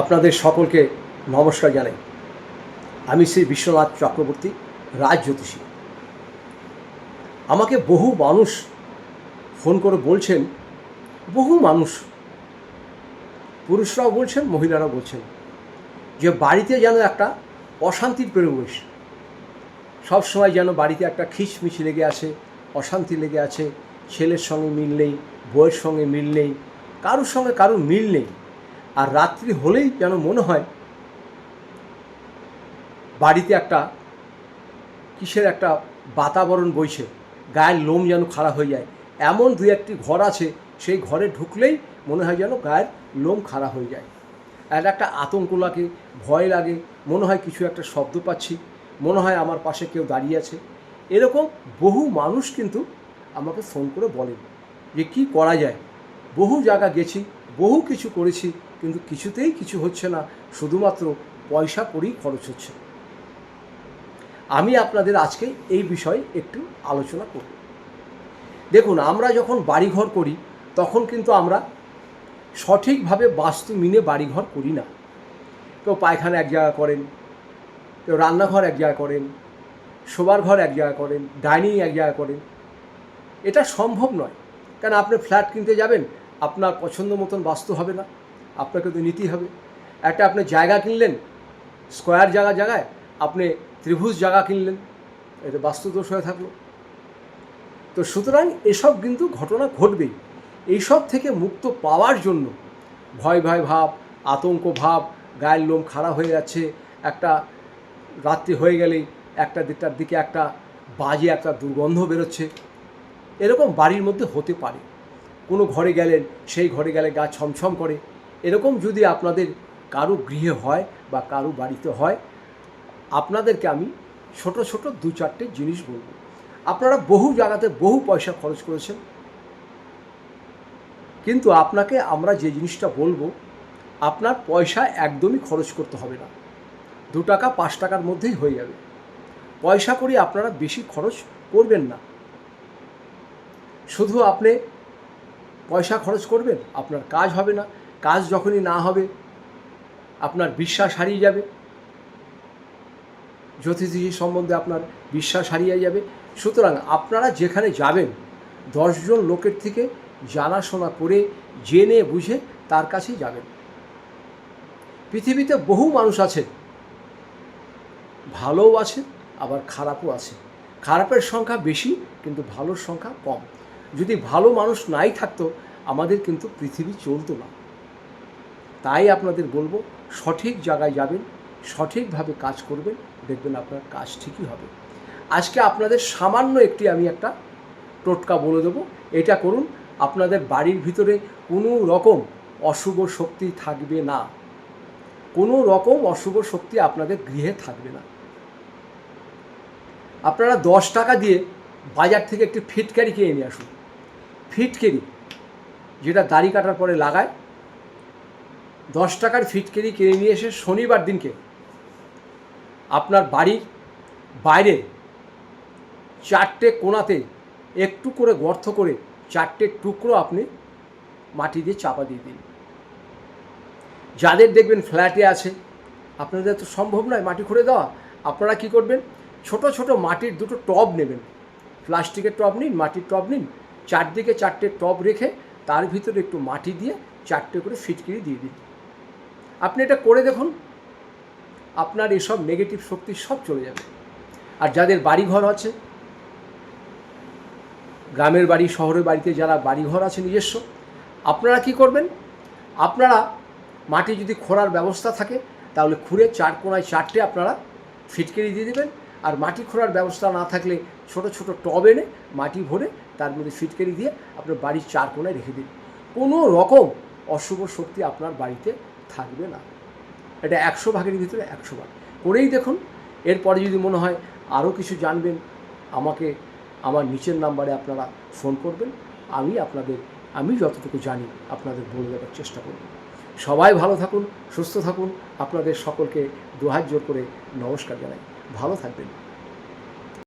আপনাদের সকলকে নমস্কার জানাই। আমি শ্রী বিশ্বনাথ চক্রবর্তী, রাজ জ্যোতিষী। আমাকে বহু মানুষ ফোন করে বলছেন, বহু মানুষ, পুরুষরাও বলছেন, মহিলারাও বলছেন, যে বাড়িতে যেন একটা অশান্তির পরিবেশ সবসময় যেন বাড়িতে একটা খিচমিচ লেগে আছে, অশান্তি লেগে আছে, ছেলের সঙ্গে মিল নেই, বউয়ের সঙ্গে মিল নেই, কারোর সঙ্গে কারোর মিল নেই। আর রাত্রি হলেই যেন মনে হয় বাড়িতে একটা কিসের একটা বাতাবরণ বইছে, গায়ের লোম যেন খাড়া হয়ে যায়। এমন দু একটি ঘর আছে, সেই ঘরে ঢুকলেই মনে হয় যেন গায়ের লোম খাড়া হয়ে যায়। আর একটা আতঙ্ক লাগে, ভয় লাগে, মনে হয় কিছু একটা শব্দ পাচ্ছি, মনে হয় আমার পাশে কেউ দাঁড়িয়ে আছে। এরকম বহু মানুষ কিন্তু আমাকে ফোন করে বলেন যে কি করা যায়। বহু জায়গা গেছি বহু কিছু করেছি, কিন্তু কিছুতেই কিছু হচ্ছে না। শুধুমাত্র পয়সা করেই খরচ হচ্ছে। আমি আপনাদের আজকে এই বিষয়ে একটু আলোচনা করব। দেখুন, আমরা যখন বাড়িঘর করি, তখন কিন্তু আমরা সঠিকভাবে বাস্তু মিনে বাড়িঘর করি না। কেউ পায়খানা এক জায়গা করেন, কেউ রান্নাঘর এক জায়গা করেন, শোবার ঘর এক জায়গা করেন, ডাইনিং এক জায়গা করেন। এটা সম্ভব নয়। কেন, আপনি ফ্ল্যাট কিনতে যাবেন আপনার পছন্দ মতন বাস্তু হবে না, আপনাকে তো নিতেই হবে। একটা আপনি জায়গা কিনলেন, স্কোয়ার জায়গা জায়গায় আপনি ত্রিভুজ জায়গা কিনলেন এটা বাস্তুদোষ হয়ে থাকল। তো সুতরাং এসব কিন্তু ঘটনা ঘটবেই। এইসব থেকে মুক্ত পাওয়ার জন্য ভয় ভয় ভাব, আতঙ্ক ভাব, গায়ের লোম খাড়া হয়ে যাচ্ছে, একটা রাত্রি হয়ে গেলেই একটা দেড়টার দিকে একটা বাজে একটা দুর্গন্ধ বেরোচ্ছে। এরকম বাড়ির মধ্যে হতে পারে। কোনো ঘরে গেলেন, সেই ঘরে গেলে গা ছমছম করে। এরকম যদি আপনাদের কারও গৃহে হয় বা কারও বাড়িতে হয়, আপনাদেরকে আমি ছোট ছোট দু চারটে জিনিস বলব। আপনারা বহু জায়গাতে বহু পয়সা খরচ করেছেন। কিন্তু আপনাকে আমরা যে জিনিসটা বলব, আপনার পয়সা একদমই খরচ করতে হবে না। দু টাকা, পাঁচ টাকার মধ্যেই হয়ে যাবে। পয়সা করে আপনারা বেশি খরচ করবেন না। শুধু আপনি পয়সা খরচ করবেন, আপনার কাজ হবে না। কাজ যখনই না হবে, আপনার বিশ্বাস হারিয়ে যাবে। জ্যোতিষী সম্বন্ধে আপনার বিশ্বাস হারিয়ে যাবে। সুতরাং আপনারা যেখানে যাবেন, দশজন লোকের থেকে জানাশোনা করে, জেনে বুঝে তার কাছেই যাবেন। পৃথিবীতে বহু মানুষ আছে ভালোও আছে আবার খারাপও আছে খারাপের সংখ্যা বেশি, কিন্তু ভালোর সংখ্যা কম। যদি ভালো মানুষ নাই থাকতো, আমাদের কিন্তু পৃথিবী চলতো না। তাই আপনাদের বলব, সঠিক জায়গায় যাবেন, সঠিকভাবে কাজ করবেন, দেখবেন আপনার কাজ ঠিকই হবে। আজকে আপনাদের সামান্য একটি আমি একটা টোটকা বলে দেবো। এটা করুন, আপনাদের বাড়ির ভিতরে কোনো রকম অশুভ শক্তি থাকবে না। কোনো রকম অশুভ শক্তি আপনাদের গৃহে থাকবে না। আপনারা দশ টাকা দিয়ে বাজার থেকে একটি ফিটকারি কিনে নিয়ে আসুন। ফিটকেরি যেটা দাড়ি কাটার পরে লাগায়, দশ টাকার ফিটকেরি কিনে নিয়ে এসে শনিবার দিনকে আপনার বাড়ির বাইরে চারটে কোনাতে একটু করে গর্ত করে চারটে টুকরো আপনি মাটি দিয়ে চাপা দিয়ে দিন। যাদের দেখবেন ফ্ল্যাটে আছে, আপনাদের তো সম্ভব নয় মাটি খুঁড়ে দেওয়া, আপনারা কি করবেন? ছোট ছোট মাটির দুটো টব নেবেন। প্লাস্টিকের টব নিন, মাটির টব নিন চারদিকে চারটে টব রেখে তার ভিতরে একটু মাটি দিয়ে চারটে করে ফিটকিরি দিয়ে দিন। আপনি এটা করে দেখুন, আপনার এসব নেগেটিভ শক্তি সব চলে যাবে। আর যাদের বাড়িঘর আছে, গ্রামের বাড়ি, শহরের বাড়িতে যারা বাড়িঘর আছে নিজস্ব, আপনারা কি করবেন? আপনারা মাটি যদি খোঁড়ার ব্যবস্থা থাকে, তাহলে খুঁড়ে চার কোনায় চারটে আপনারা ফিটকিরি দিয়ে দেবেন। আর মাটি খোঁড়ার ব্যবস্থা না থাকলে ছোট ছোট টব এনে মাটি ভরে তার মধ্যে ফিটকিরি দিয়ে আপনার বাড়ির চার কোনায় রেখে দিন। কোনো রকম অশুভ শক্তি আপনার বাড়িতে থাকবে না। এটা একশো ভাগের ভিতরে একশো ভাগ। করেই দেখুন, এরপরে যদি মনে হয় আরও কিছু জানবেন, আমাকে আমার নিচের নাম্বারে আপনারা ফোন করবেন। আমি আপনাদের, আমি যতটুকু জানি আপনাদের বলে দেওয়ার চেষ্টা করব। সবাই ভালো থাকুন, সুস্থ থাকুন। আপনাদের সকলকে দুহাত জোর করে নমস্কার জানাই। ভালো থাকবেন।